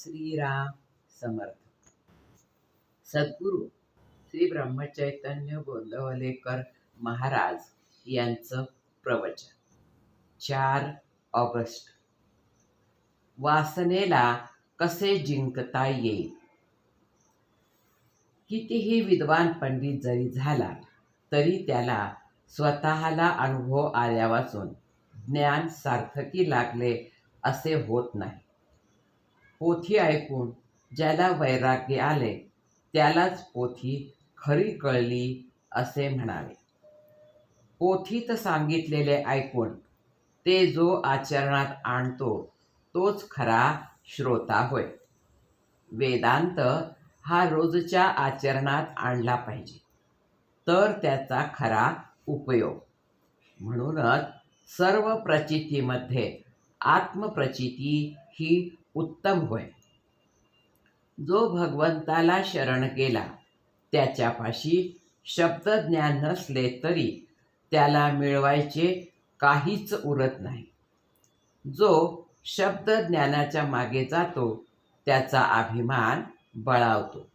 श्रीराम समर्थ सद्गुरू श्री ब्रह्मचैतन्य गोंदवलेकर महाराज यांचं प्रवचन. चार ऑगस्ट. वासनेला कसे जिंकता येईल? कितीही विद्वान पंडित जरी झाला तरी त्याला स्वतःला अनुभव आल्यापासून ज्ञान सार्थकी लागले असे होत नाही. पोथी ऐकून ज्याला वैराग्य आले त्यालाच पोथी खरी कळली असे म्हणावे पोथीत सांगितलेले ऐकून ते जो आचरणात आणतो तोच खरा श्रोता होय. वेदांत हा रोजच्या आचरणात आणला पाहिजे तर त्याचा खरा उपयोग. म्हणूनच सर्व प्रचितीमध्ये आत्मप्रचिती ही उत्तम होय. जो भगवंताला शरण गेला त्याच्यापाशी शब्दज्ञान नसले तरी त्याला मिळवायचे काहीच उरत नाही. जो शब्दज्ञानाच्या मागे जातो त्याचा अभिमान बळावतो.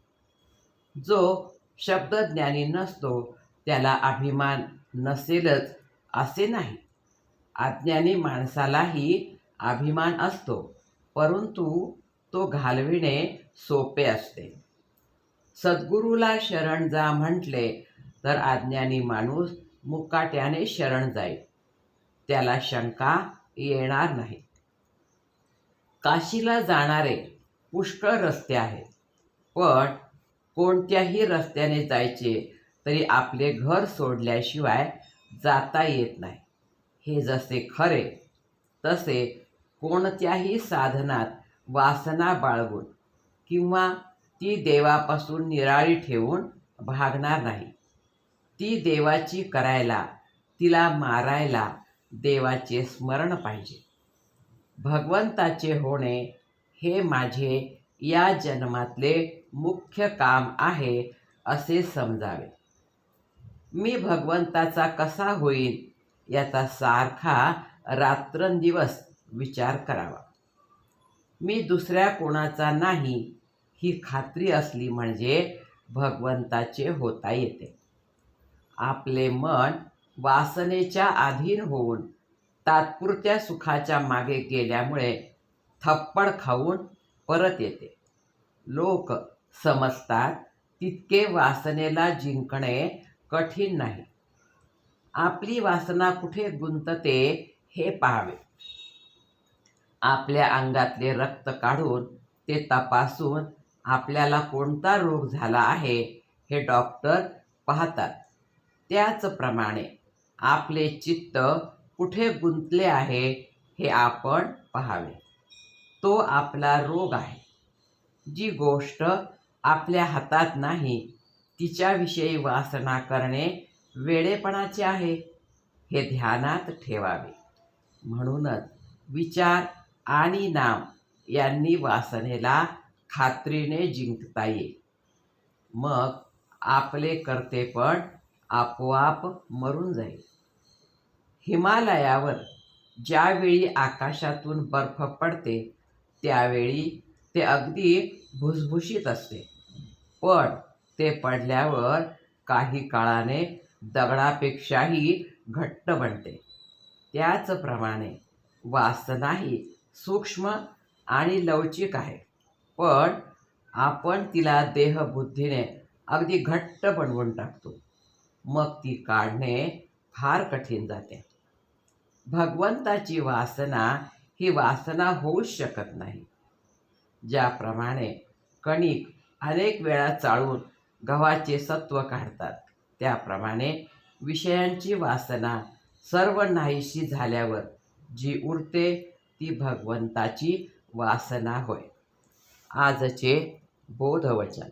जो शब्दज्ञानी नसतो त्याला अभिमान नसेलच असे नाही. अज्ञानी माणसालाही अभिमान असतो. परंतु तो घालविणे सोपे असते. सद्गुरूला शरण जा म्हटले तर अज्ञानी माणूस मुकाट्याने शरण जाईल. त्याला शंका येणार नाही. काशीला जाणारे पुष्कळ रस्ते आहेत. पण कोणत्याही रस्त्याने जायचे तरी आपले घर सोडल्याशिवाय जाता येत नाही. हे जसे खरे तसे कोणत्याही साधनात वासना बाळगून किंवा ती देवापासून निराळी ठेवून भागणार नाही. ती देवाची करायला तिला मारायला देवाचे स्मरण पाहिजे. भगवंताचे होणे हे माझे या जन्मातले मुख्य काम आहे असे समजावे. मी भगवंताचा कसा होईल याचा सारखा रात्रंदिवस विचार करावा. मी दुसऱ्या कोणाचा नाही ही खात्री असली म्हणजे भगवंताचे होता येते. आपले मन वासनेच्या अधीन होऊन तात्पुरत्या सुखाच्या मागे गेल्यामुळे थप्पड खाऊन परत येते. लोक समजतात तितके वासनेला जिंकणे कठीण नाही. आपली वासना कुठे गुंतते हे पाहावे. आपल्या अंगातले रक्त काढून ते तपासून आपल्याला कोणता रोग झाला आहे हे डॉक्टर पाहतात. त्याचप्रमाणे आपले चित्त कुठे गुंतले आहे हे आपण पाहावे. तो आपला रोग आहे. जी गोष्ट आपल्या हातात नाही तिच्याविषयी वासना करणे वेळेपणाचे आहे हे ध्यानात ठेवावे. म्हणूनच विचार आणि नाम यांनी वासनेला खात्रीने जिंकता येईल. मग आपले कर्तेपण आपोआप मरून जाईल. हिमालयावर ज्यावेळी आकाशातून बर्फ पडते त्यावेळी ते अगदी भुसभुशीत असते. पण ते पडल्यावर काही काळाने दगडापेक्षाही घट्ट बनते. त्याचप्रमाणे वासनाही सूक्ष्म आणि लवचिक आहे. पण आपण तिला देहबुद्धीने अगदी घट्ट बनवून टाकतो. मग ती काढणे फार कठीण जाते. भगवंताची वासना ही वासना होऊच शकत नाही. ज्याप्रमाणे कणिक अनेक वेळा चाळून गव्हाचे सत्व काढतात त्याप्रमाणे विषयांची वासना सर्व नाहीशी झाल्यावर जी उरते ती भगवंताची वासना होय. आजचे बोधवचन.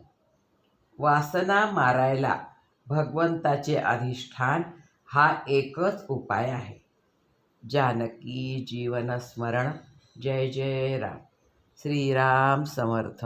वासना मारायला भगवंताचे अधिष्ठान हा एकच उपाय आहे. जानकी जीवनस्मरण. जय जय राम. श्रीराम समर्थ.